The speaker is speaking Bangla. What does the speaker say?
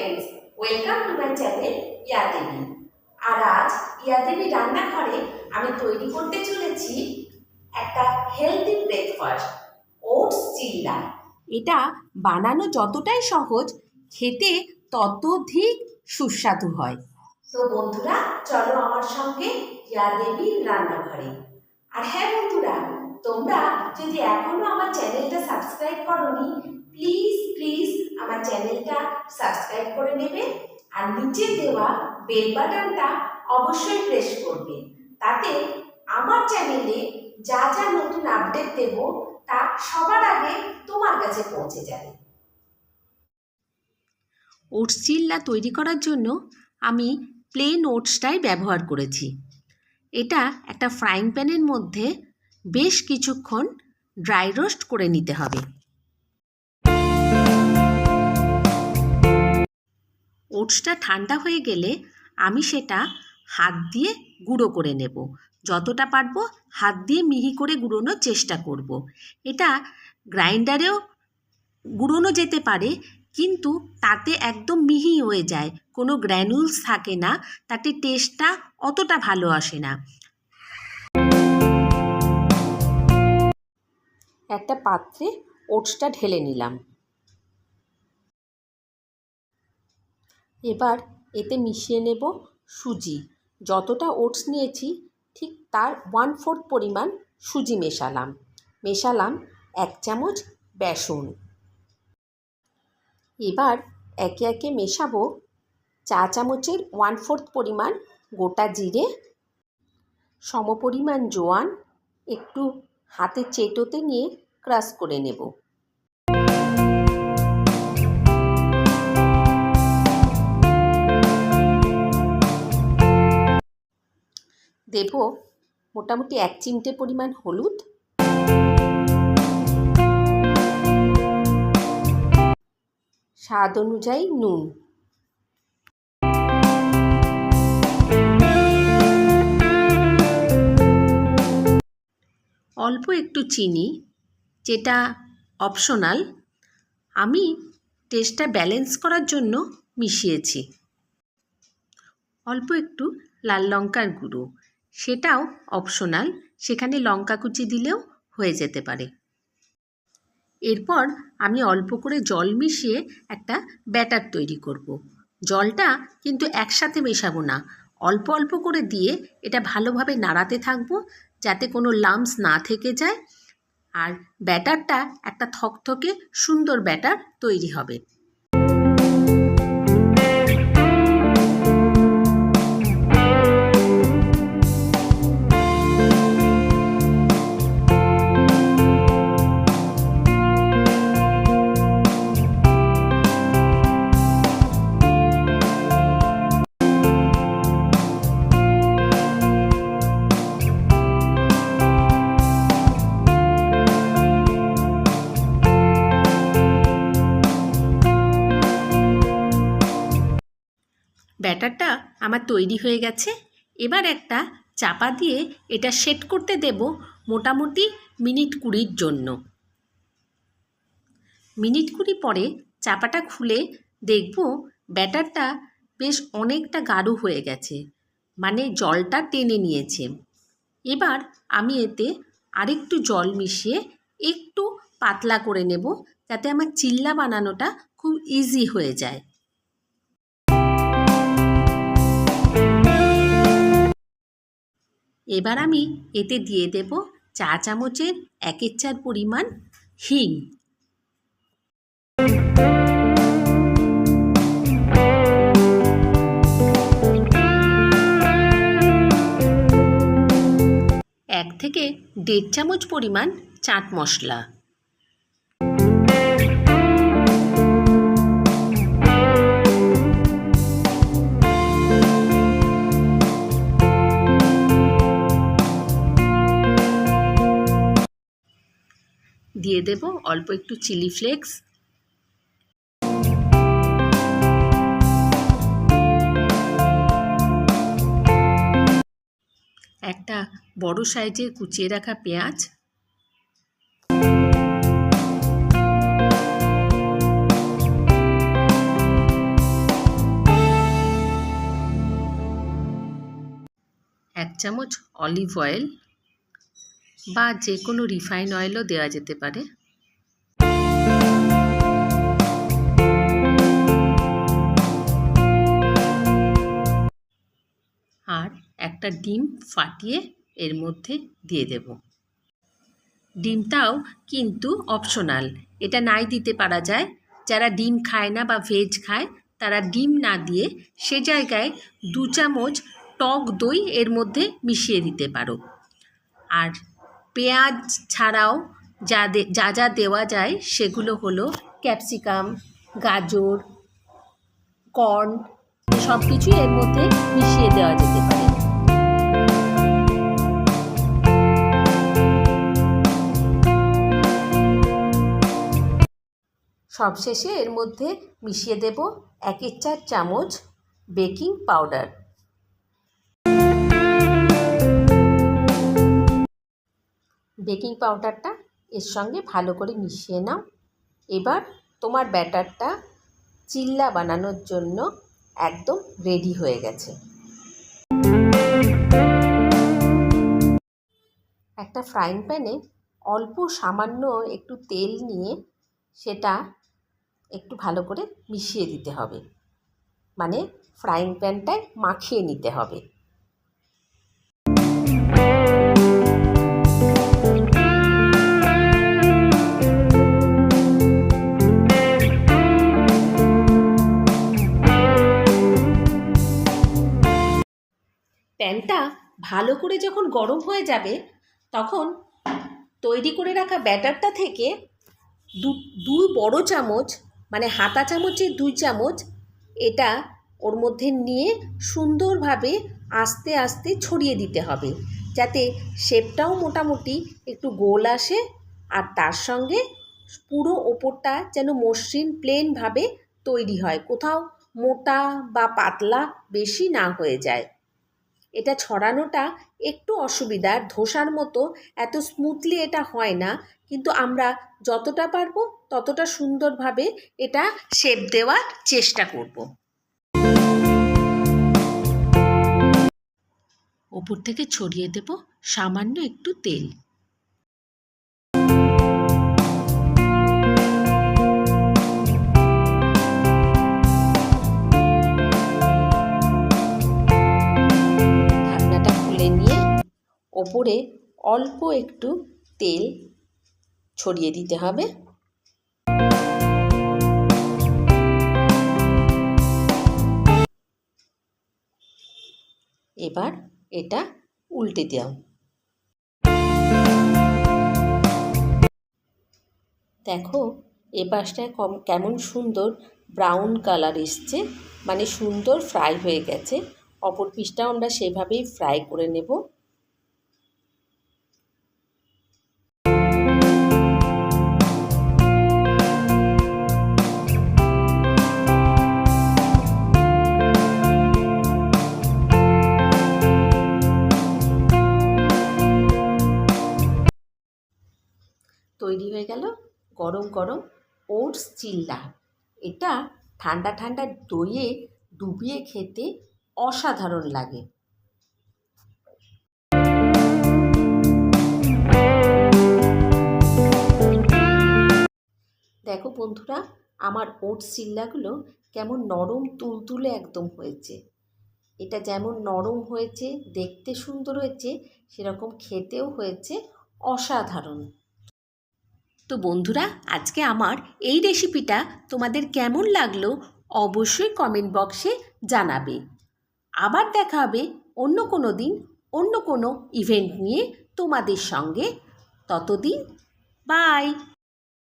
Friends welcome to my channel ইয়া দেবী আর আজ ইয়া দেবী রান্নাঘরে আমি তৈরি করতে চলেছি একটা হেলদি ব্রেকফাস্ট ওটস চিল্লা এটা বানানো যতটাই সহজ, খেতে ততোধিক সুস্বাদু হয়। তো বন্ধুরা, চলো আমার সঙ্গে ইয়া দেবীর রান্নাঘরে। আর হ্যাঁ বন্ধুরা, তোমরা যদি এখনও আমার চ্যানেলটা সাবস্ক্রাইব করনি প্লিজ প্লিজ আমার চ্যানেলটা সাবস্ক্রাইব করে নেবে আর নিচে দেওয়া বেল বাটনটা অবশ্যই প্রেস করবে। তাতে আমার চ্যানেলে যা যা নতুন আপডেট দেব তা সবার আগে তোমার কাছে পৌঁছে যাবে। ওটস চিল্লা তৈরি করার জন্য আমি প্লেন ওটসটাই ব্যবহার করেছি। এটা একটা ফ্রাইং প্যানের মধ্যে বেশ কিছুক্ষণ ড্রাই রোস্ট করে নিতে হবে। ওটসটা ঠান্ডা হয়ে গেলে আমি সেটা হাত দিয়ে গুঁড়ো করে নেব। যতটা পারব হাত দিয়ে মিহি করে গুঁড়োনোর চেষ্টা করব। এটা গ্রাইন্ডারেও গুঁড়োনো যেতে পারে, কিন্তু তাতে একদম মিহি হয়ে যায়, কোনো গ্র্যানুলস থাকে না, তাতে টেস্টটা অতটা ভালো আসে না। একটা পাত্রে ওটসটা ঢেলে নিলাম। এবার এতে মিশিয়ে নেব সুজি। যতটা ওটস নিয়েছি, ঠিক তার ওয়ান ফোর্থ পরিমাণ সুজি মেশালাম। মেশালাম এক চামচ বেসন। এবার একে একে মেশাবো চা চামচের ওয়ান ফোর্থ পরিমাণ গোটা জিরে, সমপরিমাণ জোয়ান, একটু হাতে চেটোতে নিয়ে ক্রাশ করে নেব। দেব মোটামুটি এক চিমটে পরিমাণ হলুদ। স্বাদ অনুযায়ী নুন। অল্প একটু চিনি, যেটা অপশনাল। আমি টেস্টটা ব্যালেন্স করার জন্য মিশিয়েছি। অল্প একটু লাল লঙ্কার গুঁড়ো। সেটাও অপশনাল সেখানে লঙ্কা কুচি দিলেও হয়ে যেতে পারে। এরপর আমি অল্প করে জল মিশিয়ে একটা ব্যাটার তৈরি করব। জলটা কিন্তু একসাথে মেশাবো না। অল্প অল্প করে দিয়ে এটা ভালোভাবে নাড়াতে থাকব যাতে কোনো লামস না থেকে যায়। আর ব্যাটারটা একটা থকথকে সুন্দর ব্যাটার তৈরি হবে। ব্যাটারটা আমার তৈরি হয়ে গেছে। এবার একটা চাপা দিয়ে এটা সেট করতে দেব মোটামুটি মিনিট কুড়ির জন্য। মিনিট কুড়ি পরে চাপাটা খুলে দেখব ব্যাটারটা বেশ অনেকটা গাঢ় হয়ে গেছে মানে জলটা টেনে নিয়েছে। এবার আমি এতে আরেকটু জল মিশিয়ে একটু পাতলা করে নেব, যাতে আমার চিল্লা বানানোটা খুব ইজি হয়ে যায়। এবার আমি এতে দিয়ে দেব চা চামচের একের চার পরিমাণ হিং। এক থেকে দেড় চামচ পরিমাণ চাট মশলা। দিয়ে দেব অল্প একটু চিলি ফ্লেক্স। একটা বড় সাইজের কুচিয়ে রাখা পেঁয়াজ। এক চামচ অলিভ অয়েল। বা যে কোনো রিফাইন অয়েলও দেওয়া যেতে পারে। আর একটা ডিম ফাটিয়ে এর মধ্যে দিয়ে দেব। ডিমটাও কিন্তু অপশনাল এটা নাই দিতে পারা যায়। যারা ডিম খায় না বা ভেজ খায়, তারা ডিম না দিয়ে সে জায়গায় দু চামচ টক দই এর মধ্যে মিশিয়ে দিতে পারো। আর পেঁয়াজ ছাড়াও যা যা যা দেওয়া যায় সেগুলো হলো ক্যাপসিকাম, গাজর, কর্ন সব কিছুই এর মধ্যে মিশিয়ে দেওয়া যেতে পারে। সবশেষে এর মধ্যে মিশিয়ে দেব একের চার চামচ বেকিং পাউডার। বেকিং পাউডারটা এর সঙ্গে ভালো করে মিশিয়ে নাও। এবার তোমার ব্যাটারটা চিল্লা বানানোর জন্য একদম রেডি হয়ে গেছে। একটা ফ্রাইং প্যানে অল্প সামান্য একটু তেল নিয়ে সেটা একটু ভালো করে মিশিয়ে দিতে হবে। মানে ফ্রাইং প্যানটায় মাখিয়ে নিতে হবে। প্যানটা ভালো করে যখন গরম হয়ে যাবে, তখন তৈরি করে রাখা ব্যাটারটা থেকে দু দুই বড় চামচ মানে হাতা চামচের দুই চামচ, এটা ওর মধ্যে নিয়ে সুন্দরভাবে আস্তে আস্তে ছড়িয়ে দিতে হবে। যাতে শেপটাও মোটামুটি একটু গোল আসে, আর তার সঙ্গে পুরো ওপরটা যেন মসৃণ প্লেনভাবে তৈরি হয়। কোথাও মোটা বা পাতলা বেশি না হয়ে যায়। এটা ছড়ানোটা একটু অসুবিধার। ধোসার মতো এত স্মুথলি এটা হয় না, কিন্তু আমরা যতটা পারব ততটা সুন্দরভাবে এটা শেপ দেওয়ার চেষ্টা করব। ওপর থেকে ছড়িয়ে দেব সামান্য একটু তেল। ওপরে অল্প একটু তেল ছড়িয়ে দিতে হবে। এবার এটা উল্টে দাও দেখো, এ পাশটায় কম, কেমন সুন্দর ব্রাউন কালার এসছে মানে সুন্দর ফ্রাই হয়ে গেছে। অপর পিসটাও আমরা সেভাবেই ফ্রাই করে নেব। তৈরি হয়ে গেল গরম গরম ওটস চিল্লা। এটা ঠান্ডা ঠান্ডা দইয়ে ডুবিয়ে খেতে অসাধারণ লাগে। দেখো বন্ধুরা, আমার ওটস চিল্লাগুলো কেমন নরম তুলতুলে একদম হয়েছে। এটা যেমন নরম হয়েছে, দেখতে সুন্দর হয়েছে, সেরকম খেতেও হয়েছে অসাধারণ। তো বন্ধুরা, আজকে আমার এই রেসিপিটা তোমাদের কেমন লাগল অবশ্যই কমেন্ট বক্সে জানাবে। আবার দেখা হবে অন্য কোনো দিন, অন্য কোনো ইভেন্ট নিয়ে তোমাদের সঙ্গে। ততদিন বাই